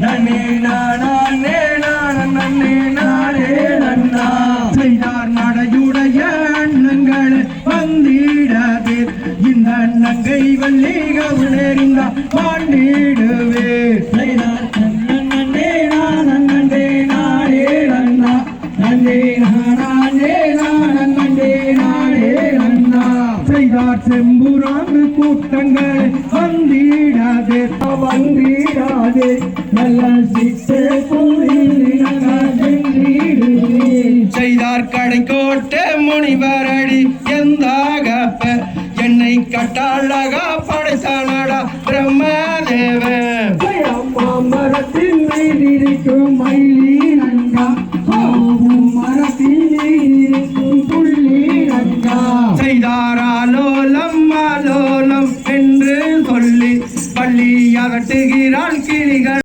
நன்னே நானா நேனா நன்னே நானே நன்னா செய்தார் நடையுடைய எண்ணங்களை வந்திடவே இந்த நங்கை வல்லிக உணர்ந்தா பாண்டிடுவே செய்தார் நன்னே நானா நன்னே நானே கூட்டங்கள் வந்திட வந்திடாதே நல்ல கூறினீடு செய்தார் கடை கோட்டை முனிவரடி எந்தாகப்ப? என்னை கட்டாளகா படைத்தானடா பிரம்மதேவன் மரத்தின் மீதிருக்கும் மயிலி நங்கா ஆலோலம் கிளிகள்.